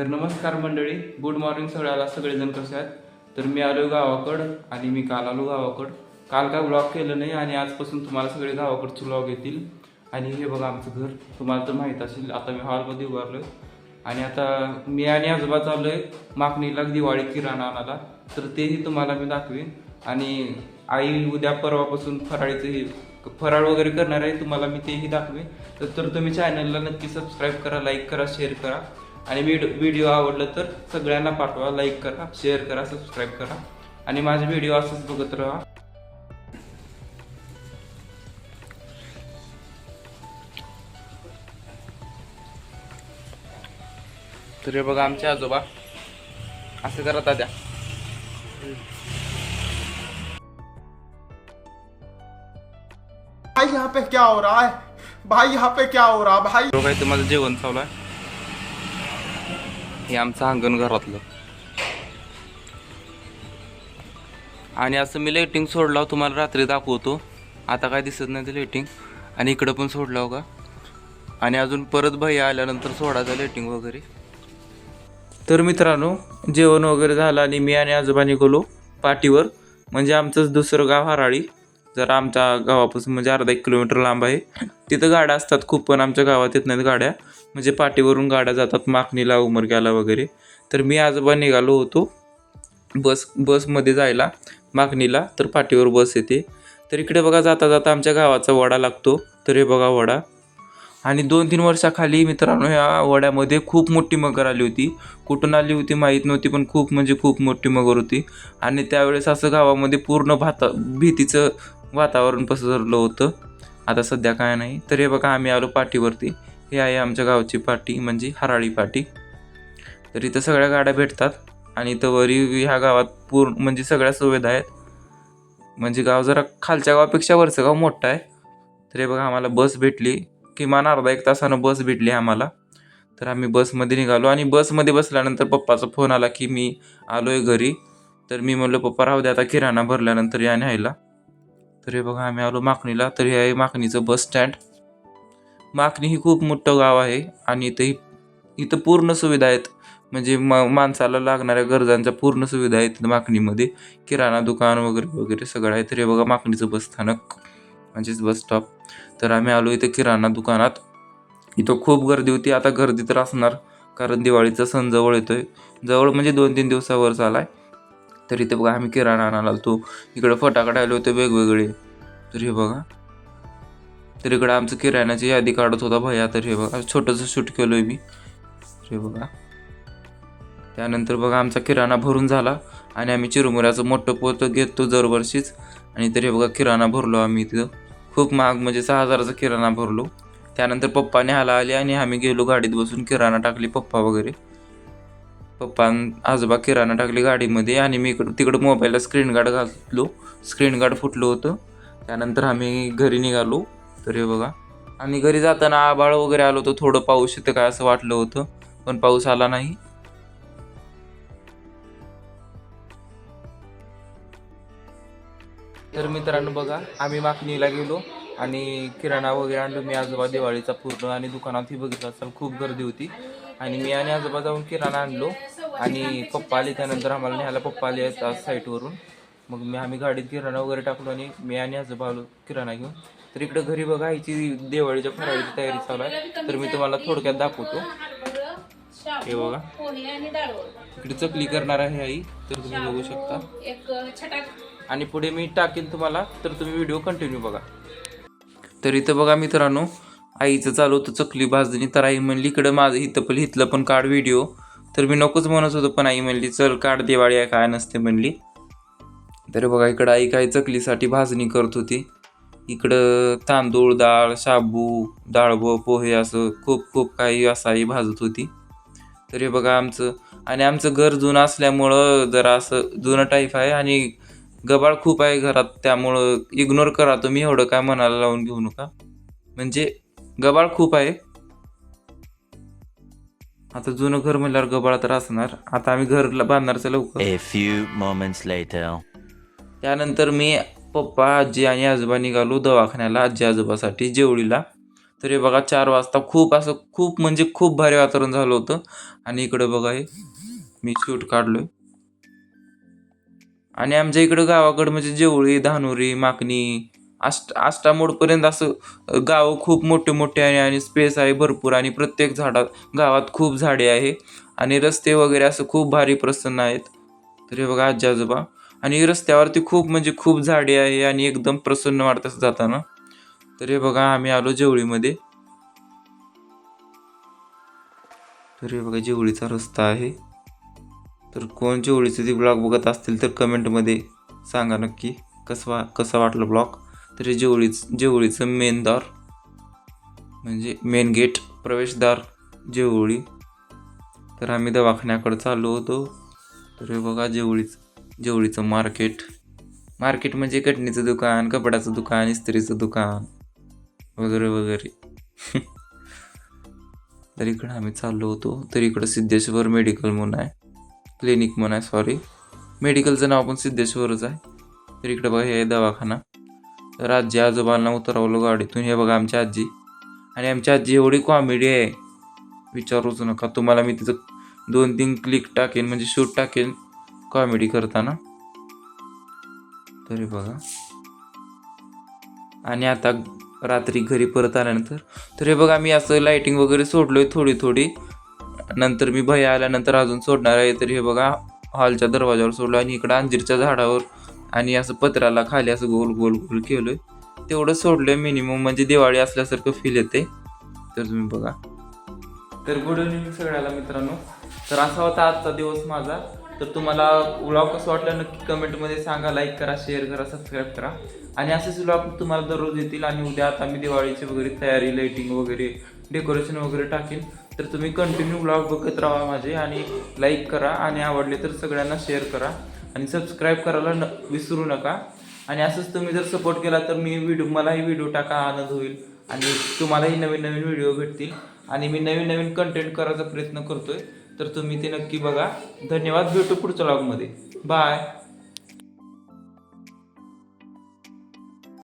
तर नमस्कार मंडळी गुड मॉर्निंग सगळ्याला सगळेजण कसे आहेत? तर मी आलो गावाकडं आणि मी काल आलो गावाकडं. काल काय ब्लॉग केलं नाही आणि आजपासून तुम्हाला सगळे गावाकडचे ब्लॉग येतील. आणि हे बघा आमचं घर तुम्हाला तर माहीत असेल आता मी हॉलमध्ये उभारलोय. आणि आता मी आणि आजोबा चाललोय मागणीला दिवाळी किराणा आणायला. तर तेही तुम्हाला मी दाखवेन. आणि आई उद्या परवापासून फराळीचं हे फराळ वगैरे करणार आहे तुम्हाला मी तेही दाखवेन. तर तर तुम्ही चॅनलला नक्की सबस्क्राईब करा लाईक करा शेअर करा. आणि व्हिडिओ व्हिडिओ आवडलं तर सगळ्यांना पाठवा लाईक करा शेअर करा सबस्क्राईब करा. आणि माझे व्हिडिओ असंच बघत राहा. तर हे बघा आमचे आजोबा. असं करत त्या भाई यहाँ पे क्या हो रहा है? भाई यहाँ पे क्या हो रहा है? भाई तुम्हाला जेवण चालू आहे. हे आमचं अंगण घरातलं. आणि असं मी लाईटिंग सोडला तुम्हाला रात्री दाखवतो. आता काय दिसत नाही ते लाईटिंग आणि इकडं पण सोडलाव का आणि अजून परत भैया आल्यानंतर सोडायचं लाईटिंग वगैरे. तर मित्रांनो जेवण वगैरे झालं आणि मी आणि आजोबा गेलो पाठीवर. म्हणजे आमचंच दुसरं गाव हराळी. जरा आमच्या गावापासून म्हणजे अर्धा एक किलोमीटर लांब आहे. तिथं गाड्या असतात खूप पण आमच्या गावात येत नाहीत गाड्या. म्हणजे पाठीवरून गाड्या जातात माखणीला उमरग्याला वगैरे. तर मी आजोबा निघालो होतो बस बसमध्ये जायला माखणीला तर पाठीवर बस येते. तर इकडे बघा जाता जाता आमच्या गावाचा वडा लागतो. तर हे बघा वडा. आणि दोन तीन वर्षाखाली मित्रांनो ह्या वड्यामध्ये खूप मोठी मगर आली होती. कुठून आली होती माहीत नव्हती पण खूप म्हणजे खूप मोठी मगर होती. आणि त्यावेळेस असं गावामध्ये पूर्ण भाता भीतीचं वातावरण पसरलं होतं. आता सध्या काय नाही. तर हे बघा आम्ही आलो पाठीवरती. हे आहे आमच्या गावची पाटी म्हणजे हराळी पाटी. तर इथं सगळ्या गाड्या भेटतात आणि इथं वरी ह्या गावात पूर्ण म्हणजे सगळ्या सुविधा आहेत. म्हणजे गाव जरा खालच्या गावापेक्षा वरचं गाव मोठं आहे. तर हे बघा आम्हाला बस भेटली. किमान अर्धा एक तासानं बस भेटली आम्हाला. तर आम्ही बसमध्ये निघालो आणि बसमध्ये बसल्यानंतर पप्पाचा फोन आला की मी आलो आहे घरी. तर मी म्हणलो पप्पा राहू दे आता किराणा भरल्यानंतर या न्यायला. तर हे बघा आम्ही आलो माकणीला तर हे आहे माकणीचं बस स्टँड. माकणी ही खूप मोठं गाव आहे आणि इथंही इथं पूर्ण सुविधा आहेत. म्हणजे म माणसाला लागणाऱ्या गरजांच्या पूर्ण सुविधा आहेत इथं माकणीमध्ये. किराणा दुकान वगैरे वगैरे सगळं आहे. तर हे बघा माकणीचं बस स्थानक म्हणजेच बस स्टॉप तर आम्ही आलो इथं किराणा दुकानात. इथं खूप गर्दी होती. आता गर्दी तर असणार कारण दिवाळीचा सण जवळ येतो आहे जवळ म्हणजे दोन तीन दिवसावर चालाय. तर इथे बघा आम्ही किराणा आणायला होतो इकडं फटाकडे आले होते वेगवेगळे. तर हे बघा. तर इकडं आमचं किराण्याची यादी काढत होता भैया तर हे बघा छोटंसं शूट केलं आहे मी. हे बघा. त्यानंतर बघा आमचा किराणा भरून झाला आणि आम्ही चिरमुऱ्याचं मोठं पोतं घेतो दरवर्षीच. आणि तर हे बघा किराणा भरलो आम्ही तिथं खूप महाग म्हणजे सहा हजाराचा किराणा भरलो. त्यानंतर पप्पा न्यायला आले आणि आम्ही गेलो गाडीत बसून किराणा टाकली पप्पा वगैरे. पप्पा आजोबा किराणा टाकली गाडीमध्ये आणि मी इकडं तिकडं मोबाईलला स्क्रीन गार्ड घातलो. स्क्रीन गार्ड फुटलं होतं. त्यानंतर आम्ही घरी निघालो. तर हे बघा. आणि घरी जाताना आबाळ वगैरे आलो होतं थोडं पाऊस येतं काय असं वाटलं होतं पण पाऊस आला नाही. तर मित्रांनो बघा आम्ही मागणीला गेलो आणि किराणा वगैरे आणलो. मी आजोबा दिवाळीचा पूर्ण आणि दुकानातही बघितलं असाल खूप गर्दी होती. आणि मी आणि आजोबा जाऊन किराणा आणलो आणि पप्पा आले त्यानंतर आम्हाला न्यायला पप्पा आले आहेत आज साईटवरून मग मी आम्ही गाडीत किराणा वगैरे टाकलो आणि मी आणि आजोबा आलो किराणा घेऊन. तर इकडे घरी बघा ह्याची दिवाळीच्या फराळीची तयारी चालू आहे. तर मी तुम्हाला थोडक्यात दाखवतो. हे बघा. इकडे चकली करणार आहे आई तर तुम्ही बघू शकता. आणि पुढे मी टाकेल तुम्हाला तर तुम्ही व्हिडिओ कंटिन्यू बघा. तर इथं बघा मित्रांनो आईचं चालू होतं चकली भाजणी. तर आई म्हणली इकडं माझं इथं पण इथलं पण काढ व्हिडिओ. तर मी नकोच म्हणत होतो पण आई म्हणली चल काढ दिवाळी आहे काय नसते म्हणली. तर बघा इकडं आई काय चकलीसाठी भाजणी करत होती. इकडं तांदूळ डाळ शाबू डाळबो पोहे असं खूप खूप काही असं आई भाजत होती. तर हे बघा आमचं. आणि आमचं घर जुनं असल्यामुळं जरा असं जुनं टाईप आहे आणि गबाळ खूप आहे घरात. त्यामुळं इग्नोर करा तुम्ही एवढं काय मनाला लावून घेऊ नका. म्हणजे गबाळ खूप आहे. आता जुनं घर म्हणल्यावर गबाळ तर असणार. आता आम्ही घर बांधणारचं लवकर. त्यानंतर मी पप्पा आजी आणि आजोबा निघालो दवाखान्याला आजी आजोबासाठी जेवळीला तर हे बघा चार वाजता खूप असं खूप म्हणजे खूप भारी वातावरण झालं होतं. आणि इकडं बघा हे मी शूट काढलोय. आणि आमच्या इकडं गावाकडं म्हणजे जेवळी धानुरी माकणी आष्ट आष्टामोडपर्यंत असं गाव खूप मोठे मोठे आहे आणि स्पेस आहे भरपूर आणि प्रत्येक झाडात गावात खूप झाडे आहे. आणि रस्ते वगैरे असं खूप भारी प्रसन्न आहेत. तर हे बघा आजी आजोबा. आणि रस्त्यावरती खूप म्हणजे खूप झाडे आहे आणि एकदम प्रसन्न वाटतं जाताना. तर हे बघा आम्ही आलो जेवळीमध्ये. तर हे बघा जेवळीचा रस्ता आहे. तर कोण जेवळीचे ते ब्लॉग बघत असतील तर कमेंटमध्ये सांगा नक्की कसं वा कसा वाटलं ब्लॉग तर हे जेवळीच जेवळीचं मेन दार म्हणजे मेन गेट प्रवेशद्वार जेवळी. तर आम्ही दवाखान्याकडे चाललो होतो. तर हे बघा जेवळीचं जेवढीचं मार्केट. मार्केट म्हणजे कटणीचं दुकान कपड्याचं दुकान इस्त्रीचं दुकान. वगैरे वगैरे. तर इकडं आम्ही चाललो होतो. तर इकडं सिद्धेश्वर मेडिकल म्हणून आहे. क्लिनिक म्हणून आहे सॉरी मेडिकलचं नाव पण सिद्धेश्वरच आहे. तर इकडं बघा हे आहे दवाखाना. तर आजी आजोबांना उतरवलं गाडीतून. हे बघा आमची आजी. आणि आमची आजी एवढी कॉमेडी आहे. विचारूच नका. तुम्हाला मी तिचं दोन तीन क्लिक टाकेन म्हणजे शूट टाकेन. कॉमेडी करताना. तरी बघा. आणि आता रात्री घरी परत आल्यानंतर तर हे बघा मी असं लाईटिंग वगैरे सोडलोय थोडी थोडी. नंतर मी भैया आल्यानंतर अजून सोडणार आहे तर हे बघा हॉलच्या दरवाजावर सोडलो आणि इकडं अंजीरच्या झाडावर आणि असं पत्राला खाली असं गोल गोल गोल केलोय. तेवढं सोडलंय मिनिमम म्हणजे दिवाळी असल्यासारखं फील येते. तर तुम्ही बघा. तर गुड इव्हनिंग सगळ्याला मित्रांनो. तर असा होता आजचा दिवस माझा. तर तुम्हाला व्लॉग कसं वाटलं नक्की कमेंटमध्ये सांगा लाईक करा शेअर करा सबस्क्राईब करा. आणि असेच व्लॉग तुम्हाला दररोज येतील आणि उद्या आता मी दिवाळीची वगैरे तयारी लाईटिंग वगैरे डेकोरेशन वगैरे टाकेन. तर तुम्ही कंटिन्यू व्लॉग बघत राहा माझे आणि लाईक करा आणि आवडले तर सगळ्यांना शेअर करा. आणि सबस्क्राईब करायला न विसरू नका. आणि असंच तुम्ही जर सपोर्ट केला तर मी व्हिडिओ मलाही व्हिडिओ टाका आनंद होईल. आणि तुम्हालाही नवीन नवीन व्हिडिओ भेटतील. आणि मी नवीन नवीन कंटेंट करायचा प्रयत्न करतो आहे तर तुम्ही ते नक्की बघा. धन्यवाद. भेटू पुढच्या लॉगमध्ये बाय